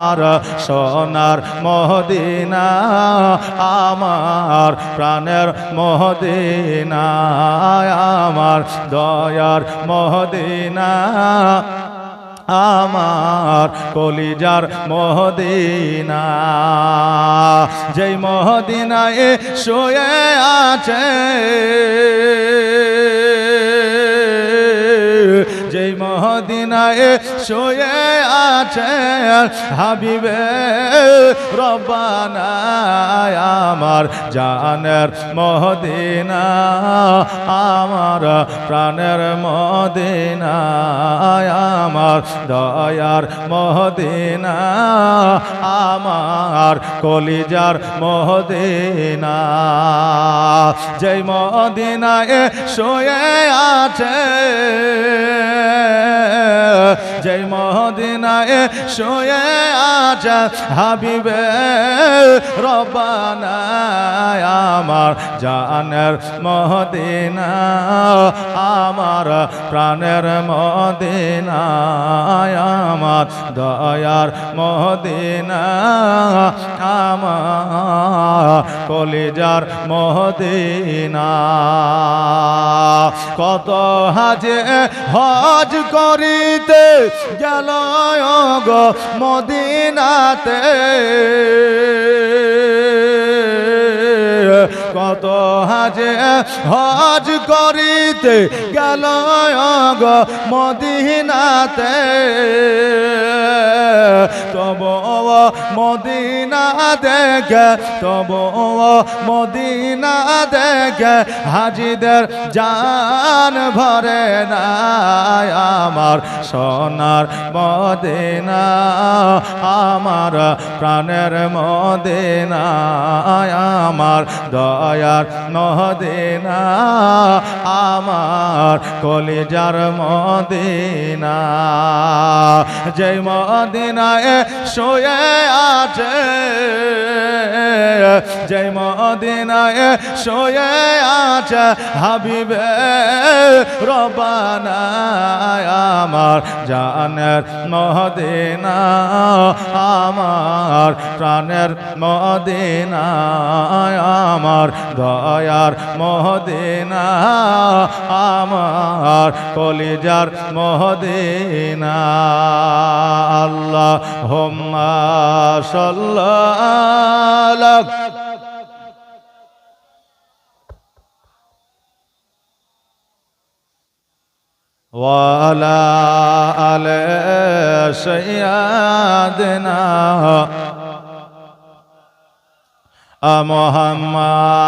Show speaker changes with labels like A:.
A: আর সোনার মহদিনা, আমার প্রাণের মহদিনা, আমার দয়ার মহদিনা, আমার কলিজার মহদিনা। যেই মহদিনায় শুয়ে আছে, যেই মহদিনায় শুয়ে আছে হাবিবে, রব্বানা আমার জানের মহদিনা আমার প্রাণের মদিনা, আমার দয়ার মহদিনা আমার কলিজার মহদিনা যেই মদিনায় শুয়ে আছে যেই মহদিনায় শুয়ে আছে হাবিবে রব্বানা আমার জানের মহদিনা আমার প্রাণের মদিনা, আমার দয়ার মহদিনা আমার কলিজার মহদিনা কত হাজে হজ করিতে গেল গো মদিনাতে। কত হাজে হজ করিতে গেল গো মদিনাতে। তব মদিনা দেখে, তব মদিনা দেখে হাজিদের জান ভরে না আমার সোনার মদিনা, আমার প্রাণের মদিনা, আমার দয়ার মহদিনা আমার কলিজার মদিনা। যেই মদিনায় শুয়ে আছে, যেই মদিনায় শুয়ে আছে হাবিবে রবানা আমার জানের মহদিনা আমার প্রাণের মদিনা, আমার দয়ার মহদিনা আমার কলিজার মহদিনা আল্লাহ হোম্মা সাল্লাহ وعلى آل سيدنا محمد